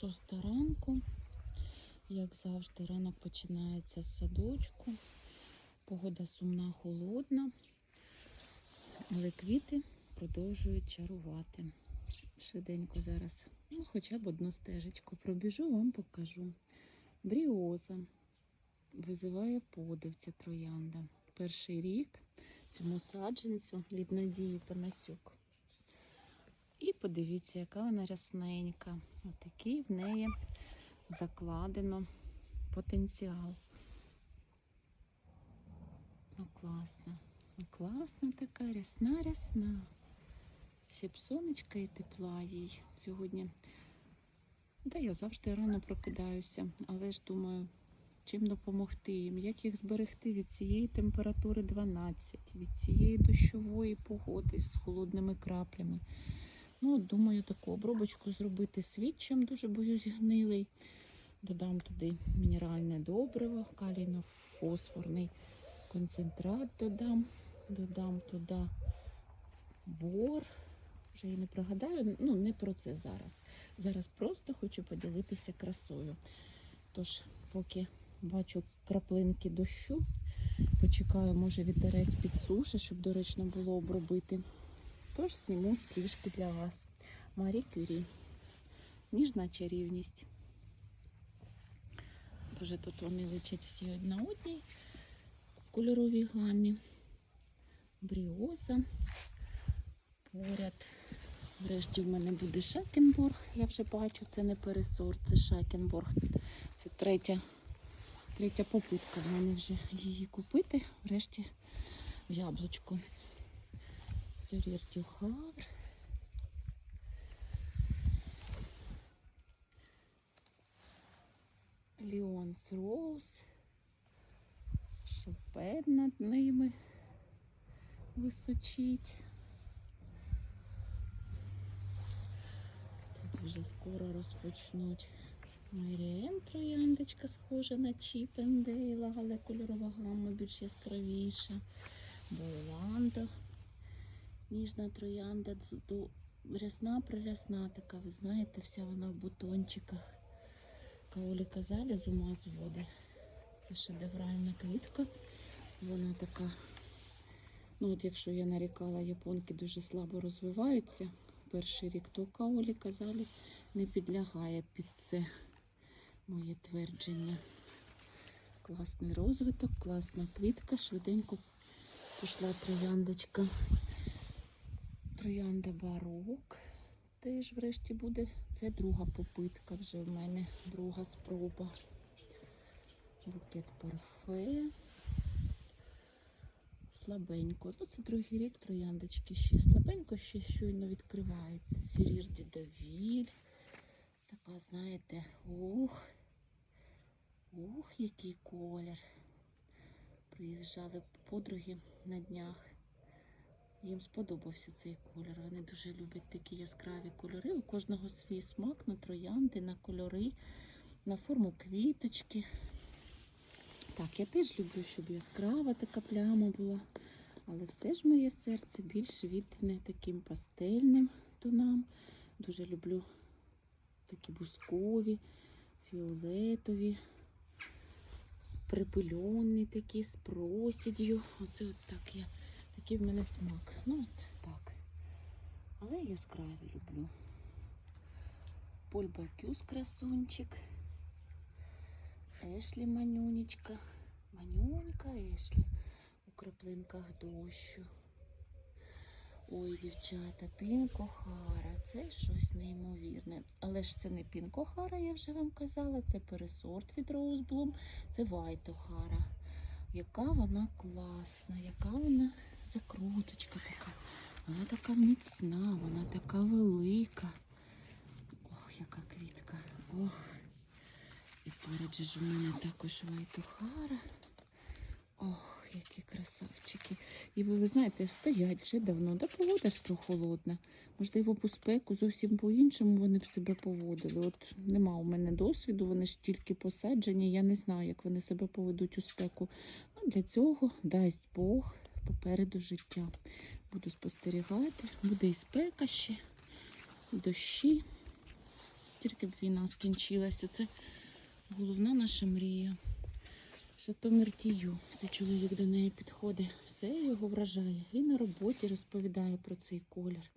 Шоста ранку. Як завжди, ранок починається з садочку. Погода сумна, холодна, але квіти продовжують чарувати. Швиденько зараз, ну, хоча б одну стежечку пробіжу, вам покажу. Бріоза визиває подив ця троянда. Перший рік цьому саджанцю від Надії Панасюк. І подивіться, яка вона рясненька. Отакий в неї закладено потенціал. Ну, класна. Ну, класна така, рясна, рясна. Ще б сонечка і тепла їй сьогодні. Та я завжди рано прокидаюся, але ж думаю, чим допомогти їм, як їх зберегти від цієї температури 12, від цієї дощової погоди з холодними краплями. Ну, от думаю, таку обробочку зробити свідчим, дуже боюсь гнилий. Додам туди мінеральне добриво, калійно-фосфорний концентрат додам. Додам туди бор. Вже і не пригадаю, ну не про це зараз. Зараз просто хочу поділитися красою. Тож, поки бачу краплинки дощу, почекаю, може вітерець підсушить, щоб доречно було обробити. Тож зніму трішки для вас. Марі Кюрі. Ніжна чарівність. Дуже тут вони личать всі одна одній в кольоровій гамі. Бріоза. Поряд. Врешті в мене буде Шакенборг. Я вже бачу, це не пересорт, це Шакенборг. Це третя, третя попитка в мене вже її купити. Врешті в яблучку. Сорір Дюхавр. Ліонс Роуз. Шопен над ними височить. Тут вже скоро розпочнуть. Меріен трояндочка схожа на Чіпендейла, але кольорова гама більш яскравіша. Боландо. Ніжна троянда, рясна прирясна така, ви знаєте, вся вона в бутончиках. Каолі казалі з ума зводи. Це шедевральна квітка. Вона така, ну от якщо я нарікала, японки дуже слабо розвиваються перший рік, то каолі казалі не підлягає під це моє твердження. Класний розвиток, класна квітка, швиденько пішла трояндочка. Троянда барок. Теж врешті буде. Це друга попитка вже в мене, друга спроба. Букет парфе. Слабенько. Ну, це другий рік трояндочки ще. Слабенько ще щойно відкривається. Сірір Дідовіль. Така, знаєте, ух. Ух, який колір. Приїжджали подруги на днях. Їм сподобався цей колір. Вони дуже люблять такі яскраві кольори. У кожного свій смак на троянди, на кольори, на форму квіточки. Так, я теж люблю, щоб яскрава така пляма була. Але все ж моє серце більш віддане таким пастельним тонам. Дуже люблю такі бускові, фіолетові, припильонні такі з просіддю. Оце от так я. Такий в мене смак. Ну от так. Але яскраві люблю. Поль Бакюс красунчик. Ешлі манюнечка. Манюнька Ешлі у краплинках дощу. Ой, дівчата, пінкохара, це щось неймовірне. Але ж це не пінкохара, я вже вам казала, це пересорт від Роузблум, це Вайтохара. Яка вона класна, яка вона закруточка така. Вона така міцна, вона така велика. Ох, яка квітка. Ох. І же ж у мене також Вайтухара. Ох, які красавчики. І ви, ви знаєте, стоять вже давно. Да погода ж холодна. Можливо, по спеку зовсім по-іншому вони б себе поводили. От нема у мене досвіду, вони ж тільки посаджені. Я не знаю, як вони себе поведуть у спеку. Ну, для цього дасть Бог попереду життя. Буду спостерігати. Буде і спека ще, і дощі. Тільки б війна скінчилася. Це головна наша мрія. Житомир Тію. Це чоловік до неї підходить. Все його вражає. І на роботі розповідає про цей колір.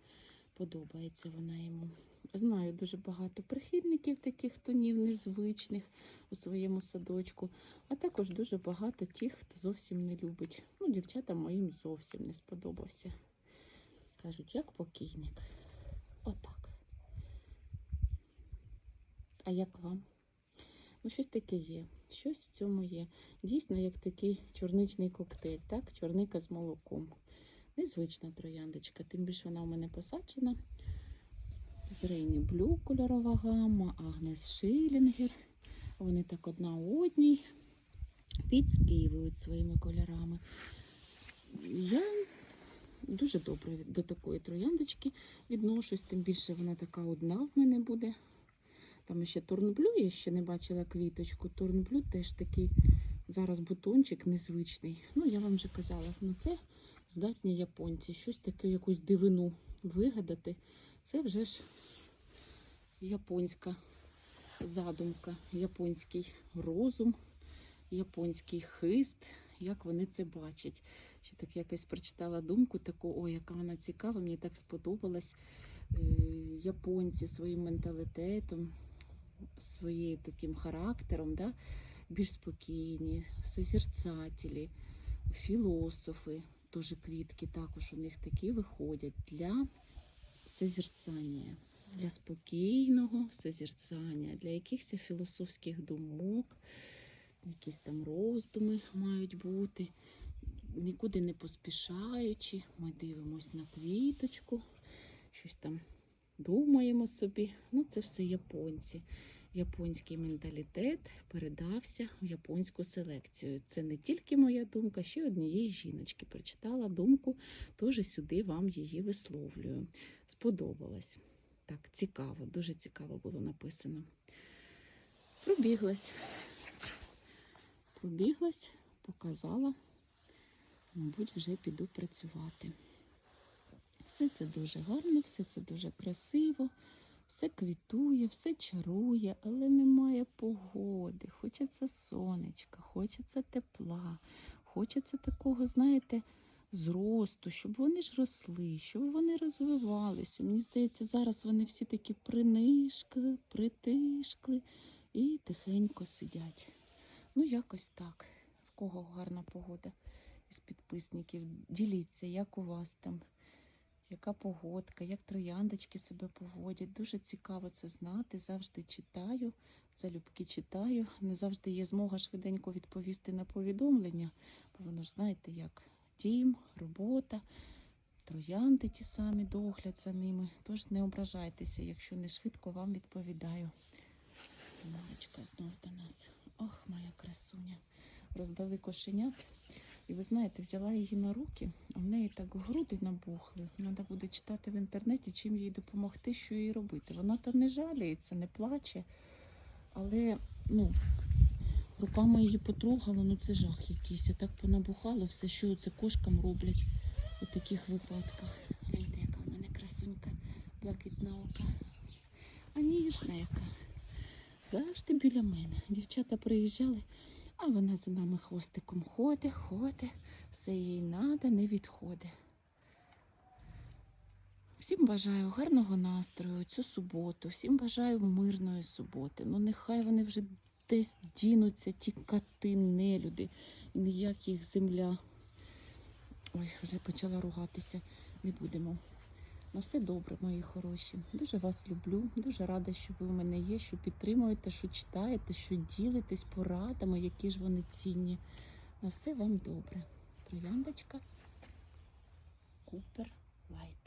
Подобається вона йому. Знаю дуже багато прихильників таких тонів незвичних у своєму садочку, а також дуже багато тих, хто зовсім не любить. Ну, дівчатам моїм зовсім не сподобався. Кажуть, як покійник. Отак. А як вам? Ну, щось таке є. Щось в цьому є. Дійсно, як такий чорничний коктейль, так? Чорника з молоком. Незвична трояндочка, тим більше вона у мене посаджена. З Рейні Блю кольорова гамма, Агнес Шилінгер. Вони так одна одній підспівують своїми кольорами. Я дуже добре до такої трояндочки відношусь, тим більше вона така одна в мене буде. Там ще турнблю, я ще не бачила квіточку. Турнблю теж такий зараз бутончик незвичний. Ну, я вам вже казала, на це здатні японці. Щось таке, якусь дивину вигадати. Це вже ж японська задумка, японський розум, японський хист, як вони це бачать. Ще так якось прочитала думку таку, ой, яка вона цікава, мені так сподобалась. Е, Японці своїм менталітетом, своїм таким характером, да? більш спокійні, созерцателі, філософи, теж квітки також у них такі виходять для созерцання, для спокійного созерцання, для якихось філософських думок, якісь там роздуми мають бути. Нікуди не поспішаючи, ми дивимося на квіточку, щось там думаємо собі. Ну, це все японці. Японський менталітет передався в японську селекцію. Це не тільки моя думка, ще однієї жіночки. Прочитала думку, теж сюди вам її висловлюю. Сподобалось. Так, цікаво, дуже цікаво було написано. Пробіглась. Пробіглась, показала. Мабуть, вже піду працювати. Все це дуже гарно, все це дуже красиво, все квітує, все чарує, але немає погоди. Хочеться сонечка, хочеться тепла, хочеться такого, знаєте, зросту, щоб вони ж росли, щоб вони розвивалися. Мені здається, зараз вони всі такі принишкли, притишкли і тихенько сидять. Ну, якось так. В кого гарна погода із підписників. Діліться, як у вас там, яка погодка, як трояндочки себе поводять. Дуже цікаво це знати. Завжди читаю, залюбки читаю. Не завжди є змога швиденько відповісти на повідомлення, бо воно ж знаєте, як дім, робота, троянди ті самі, догляд за ними. Тож не ображайтеся, якщо не швидко вам відповідаю. Мамочка знов до нас. Ох, моя красуня. Роздали кошенят. І ви знаєте, взяла її на руки, а в неї так груди набухли. Треба буде читати в інтернеті, чим їй допомогти, що їй робити. Вона там не жаліється, не плаче, але ну, руками її потрогала, ну це жах якийсь. А так понабухало все, що це кошкам роблять у таких випадках. Гляньте, яка в мене красунька, блакитна ока. А ніжна яка. Завжди біля мене. Дівчата приїжджали. А вона за нами хвостиком ходить, ходить, все їй надо, не відходить. Всім бажаю гарного настрою цю суботу, всім бажаю мирної суботи. Ну нехай вони вже десь дінуться, ті кати, нелюди, ніяк їх земля. Ой, вже почала ругатися, не будемо. На все добре, мої хороші. Дуже вас люблю. Дуже рада, що ви у мене є, що підтримуєте, що читаєте, що ділитесь порадами, які ж вони цінні. На все вам добре. Трояндочка Купер Лайт.